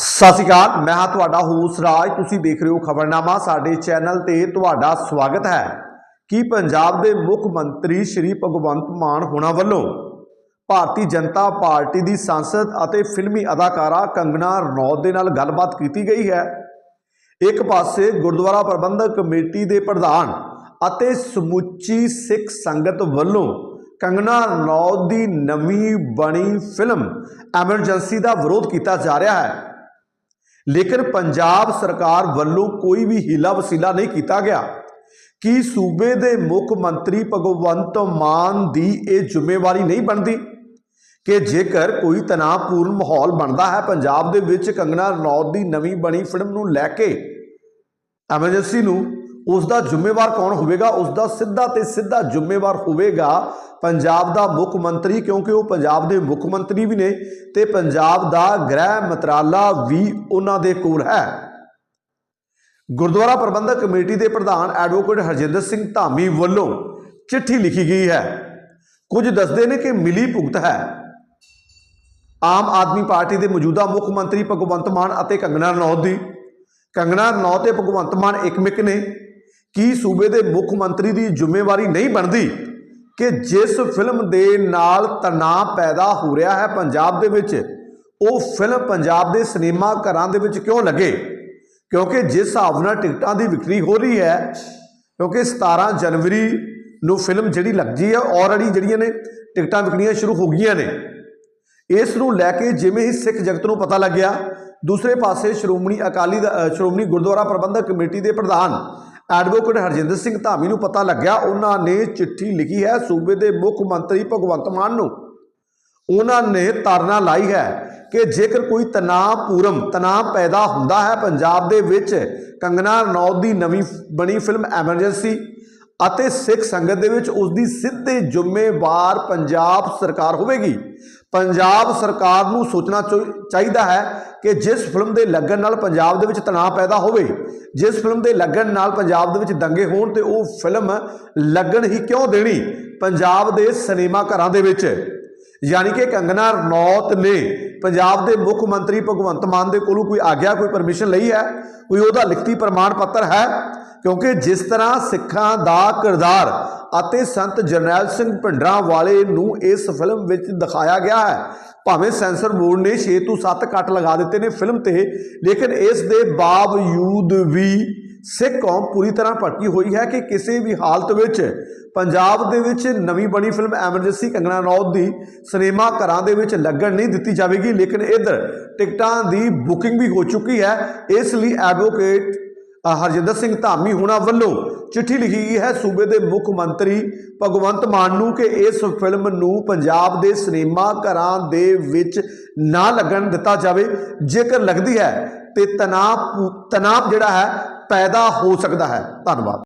ਸਤਿ ਸ਼੍ਰੀ ਅਕਾਲ, ਮੈਂ ਹਾਂ ਤੁਹਾਡਾ ਹੋਸ ਰਾਜ, ਤੁਸੀਂ ਦੇਖ ਰਹੇ ਹੋ ਖਬਰਨਾਮਾ, ਸਾਡੇ ਚੈਨਲ ਤੇ ਤੁਹਾਡਾ ਸਵਾਗਤ ਹੈ। ਕਿ ਪੰਜਾਬ ਦੇ ਮੁੱਖ ਮੰਤਰੀ ਸ਼੍ਰੀ ਭਗਵੰਤ ਮਾਨ ਹੋਣਾ ਵੱਲੋਂ ਭਾਰਤੀ ਜਨਤਾ ਪਾਰਟੀ ਦੀ ਸੰਸਦ ਅਤੇ ਫਿਲਮੀ ਅਦਾਕਾਰਾ ਕੰਗਨਾ ਰਣੌਤ ਦੇ ਨਾਲ ਗੱਲਬਾਤ ਕੀਤੀ ਗਈ ਹੈ? ਇੱਕ ਪਾਸੇ ਗੁਰਦੁਆਰਾ ਪ੍ਰਬੰਧਕ ਕਮੇਟੀ ਦੇ ਪ੍ਰਧਾਨ ਅਤੇ ਸਮੁੱਚੀ ਸਿੱਖ ਸੰਗਤ ਵੱਲੋਂ ਕੰਗਨਾ ਰਣੌਤ ਦੀ ਨਵੀਂ ਬਣੀ ਫਿਲਮ ਐਮਰਜੈਂਸੀ ਦਾ ਵਿਰੋਧ ਕੀਤਾ ਜਾ ਰਿਹਾ ਹੈ। ਲੇਕਿਨ ਪੰਜਾਬ ਸਰਕਾਰ ਵੱਲੋਂ ਕੋਈ ਵੀ ਹੀਲਾ ਵਸੀਲਾ ਨਹੀਂ ਕੀਤਾ ਗਿਆ। ਕਿ ਸੂਬੇ ਦੇ ਮੁੱਖ ਮੰਤਰੀ ਭਗਵੰਤ ਮਾਨ ਦੀ ਇਹ ਜ਼ਿੰਮੇਵਾਰੀ ਨਹੀਂ ਬਣਦੀ? ਕਿ ਜੇਕਰ ਕੋਈ ਤਣਾਅਪੂਰਨ ਮਾਹੌਲ ਬਣਦਾ ਹੈ, ਪੰਜਾਬ ਦੇ ਵਿੱਚ ਕੰਗਣਾ ਰਣੌਤ ਦੀ ਨਵੀਂ ਬਣੀ ਫਿਲਮ ਨੂੰ ਲੈ ਕੇ, ਐਮਰਜੈਂਸੀ ਨੂੰ ਉਸ ਦਾ ਜ਼ਿੰਮੇਵਾਰ ਕੌਣ ਹੋਵੇਗਾ? ਉਸ ਦਾ ਸਿੱਧਾ ਤੇ ਸਿੱਧਾ ਜ਼ਿੰਮੇਵਾਰ ਹੋਵੇਗਾ ਪੰਜਾਬ ਦਾ ਮੁੱਖ ਮੰਤਰੀ, ਕਿਉਂਕਿ ਉਹ ਪੰਜਾਬ ਦੇ ਮੁੱਖ ਮੰਤਰੀ ਵੀ ਨੇ ਤੇ ਪੰਜਾਬ ਦਾ ਗ੍ਰਹਿ ਮੰਤਰਾਲਾ ਵੀ ਉਹਨਾਂ ਦੇ ਕੋਲ ਹੈ। ਗੁਰਦੁਆਰਾ ਪ੍ਰਬੰਧਕ ਕਮੇਟੀ ਦੇ ਪ੍ਰਧਾਨ ਐਡਵੋਕੇਟ ਹਰਜਿੰਦਰ ਸਿੰਘ ਧਾਮੀ ਵੱਲੋਂ ਚਿੱਠੀ ਲਿਖੀ ਗਈ ਹੈ। ਕੁਝ ਦੱਸਦੇ ਨੇ ਕਿ ਮਿਲੀ ਭੁਗਤ ਹੈ। ਆਮ ਆਦਮੀ ਪਾਰਟੀ ਦੇ ਮੌਜੂਦਾ ਮੁੱਖ ਮੰਤਰੀ ਭਗਵੰਤ ਮਾਨ ਅਤੇ ਕੰਗਣਾ ਰਣੌਤ ਦੀ। ਕੰਗਣਾ ਰਣੌਤ ਤੇ ਭਗਵੰਤ ਮਾਨ ਇੱਕਮਿਕ ਨੇ। ਕੀ ਸੂਬੇ ਦੇ ਮੁੱਖ ਮੰਤਰੀ ਦੀ ਜ਼ਿੰਮੇਵਾਰੀ ਨਹੀਂ ਬਣਦੀ ਕਿ ਜਿਸ ਫਿਲਮ ਦੇ ਨਾਲ ਤਣਾਅ ਪੈਦਾ ਹੋ ਰਿਹਾ ਹੈ ਪੰਜਾਬ ਦੇ ਵਿੱਚ, ਉਹ ਫਿਲਮ ਪੰਜਾਬ ਦੇ ਸਿਨੇਮਾ ਘਰਾਂ ਦੇ ਵਿੱਚ ਕਿਉਂ ਲੱਗੇ? ਕਿਉਂਕਿ ਜਿਸ ਹਿਸਾਬ ਨਾਲ ਟਿਕਟਾਂ ਦੀ ਵਿਕਰੀ ਹੋ ਰਹੀ ਹੈ, ਕਿਉਂਕਿ 17 ਜਨਵਰੀ ਨੂੰ ਫਿਲਮ ਜਿਹੜੀ ਲੱਗਦੀ ਹੈ ਆਲਰੇਡੀ ਜਿਹੜੀਆਂ ਨੇ ਟਿਕਟਾਂ ਵਿਕਣੀਆਂ ਸ਼ੁਰੂ ਹੋ ਗਈਆਂ ਨੇ। ਇਸ ਨੂੰ ਲੈ ਕੇ ਜਿਵੇਂ ਹੀ ਸਿੱਖ ਜਗਤ ਨੂੰ ਪਤਾ ਲੱਗਿਆ, ਦੂਸਰੇ ਪਾਸੇ ਸ਼੍ਰੋਮਣੀ ਅਕਾਲੀ ਦਾ ਸ਼੍ਰੋਮਣੀ ਗੁਰਦੁਆਰਾ ਪ੍ਰਬੰਧਕ ਕਮੇਟੀ ਦੇ ਪ੍ਰਧਾਨ ਐਡਵੋਕੇਟ ਹਰਜਿੰਦਰ ਸਿੰਘ ਧਾਮੀ ਨੂੰ ਪਤਾ ਲੱਗਿਆ, ਉਹਨਾਂ ਨੇ ਚਿੱਠੀ ਲਿਖੀ ਹੈ ਸੂਬੇ ਦੇ ਮੁੱਖ ਮੰਤਰੀ ਭਗਵੰਤ ਮਾਨ ਨੂੰ। ਉਹਨਾਂ ਨੇ ਤਾਰਨਾ ਲਾਈ ਹੈ ਕਿ ਜੇਕਰ ਕੋਈ ਤਣਾਅਪੂਰਮ ਤਣਾਅ ਪੈਦਾ ਹੁੰਦਾ ਹੈ ਪੰਜਾਬ ਦੇ ਵਿੱਚ ਕੰਗਨਾ ਰਣੌਤ ਦੀ ਨਵੀਂ ਬਣੀ ਫਿਲਮ ਐਮਰਜੈਂਸੀ ਅਤੇ ਸਿੱਖ ਸੰਗਤ ਦੇ ਵਿੱਚ ਉਸ ਦੀ ਸਿੱਧੇ ਜ਼ਿੰਮੇਵਾਰ ਪੰਜਾਬ ਸਰਕਾਰ ਹੋਵੇਗੀ। ਪੰਜਾਬ ਸਰਕਾਰ ਨੂੰ ਸੋਚਣਾ ਚੋ- ਚਾਹੀਦਾ ਹੈ ਕਿ ਜਿਸ ਫਿਲਮ ਦੇ ਲੱਗਣ ਨਾਲ ਪੰਜਾਬ ਦੇ ਵਿੱਚ ਤਣਾਅ ਪੈਦਾ ਹੋਵੇ, ਜਿਸ ਫਿਲਮ ਦੇ ਲੱਗਣ ਨਾਲ ਪੰਜਾਬ ਦੇ ਵਿੱਚ ਦੰਗੇ ਹੋਣ ਤੇ ਉਹ ਫਿਲਮ ਲੱਗਣ ਹੀ ਕਿਉਂ ਦੇਣੀ ਪੰਜਾਬ ਦੇ ਸਿਨੇਮਾ ਘਰਾਂ ਦੇ ਵਿੱਚ? ਯਾਨੀ ਕਿ ਕੰਗਨਾ ਰਣੌਤ ਨੇ ਪੰਜਾਬ ਦੇ ਮੁੱਖ ਮੰਤਰੀ ਭਗਵੰਤ ਮਾਨ ਦੇ ਕੋਲੋਂ ਕੋਈ ਆਗਿਆ, ਕੋਈ ਪਰਮਿਸ਼ਨ ਲਈ ਹੈ? ਕੋਈ ਉਹਦਾ ਲਿਖਤੀ ਪ੍ਰਮਾਣ ਪੱਤਰ ਹੈ? ਕਿਉਂਕਿ ਜਿਸ ਤਰ੍ਹਾਂ ਸਿੱਖਾਂ ਦਾ ਕਿਰਦਾਰ ਅਤੇ ਸੰਤ ਜਰਨੈਲ ਸਿੰਘ ਭਿੰਡਰਾਂ ਵਾਲੇ ਨੂੰ ਇਸ ਫਿਲਮ ਵਿੱਚ ਦਿਖਾਇਆ ਗਿਆ ਹੈ। ਭਾਵੇਂ ਸੈਂਸਰ ਬੋਰਡ ਨੇ 6 ਤੋਂ 7 ਕੱਟ ਲਗਾ ਦਿੱਤੇ ਨੇ ਫਿਲਮ ਤੇ, ਲੇਕਿਨ ਇਸ ਦੇ ਬਾਵਜੂਦ ਵੀ ਸਿੱਖ ਕੌਮ ਪੂਰੀ ਤਰ੍ਹਾਂ ਭਟਕੀ ਹੋਈ ਹੈ ਕਿ ਕਿਸੇ ਵੀ ਹਾਲਤ ਵਿੱਚ ਪੰਜਾਬ ਦੇ ਵਿੱਚ ਨਵੀਂ ਬਣੀ ਫਿਲਮ ਐਮਰਜੈਂਸੀ ਕੰਗਣਾ ਰਣੌਤ ਦੀ ਸਿਨੇਮਾ ਘਰਾਂ ਦੇ ਵਿੱਚ ਲੱਗਣ ਨਹੀਂ ਦਿੱਤੀ ਜਾਵੇਗੀ, ਲੇਕਿਨ ਇਧਰ ਟਿਕਟਾਂ ਦੀ ਬੁਕਿੰਗ ਵੀ ਹੋ ਚੁੱਕੀ ਹੈ। ਇਸ ਲਈ ਐਡਵੋਕੇਟ ਹਰਜਿੰਦਰ ਸਿੰਘ ਧਾਮੀ ਹੋਣਾ ਵੱਲੋਂ ਚਿੱਠੀ ਲਿਖੀ ਗਈ ਹੈ। ਸੂਬੇ ਦੇ ਮੁੱਖ ਮੰਤਰੀ ਭਗਵੰਤ ਮਾਨ ਨੂੰ ਕਿ ਇਸ ਫਿਲਮ ਨੂੰ ਪੰਜਾਬ ਦੇ ਸਿਨੇਮਾ ਘਰਾਂ ਦੇ ਵਿੱਚ ਨਾ ਲੱਗਣ ਦਿੱਤਾ ਜਾਵੇ। ਜੇਕਰ ਲੱਗਦੀ ਹੈ ਤੇ ਤਣਾਅ ਤਣਾਅ ਜਿਹੜਾ ਹੈ, ਪੈਦਾ ਹੋ ਸਕਦਾ ਹੈ। ਧੰਨਵਾਦ।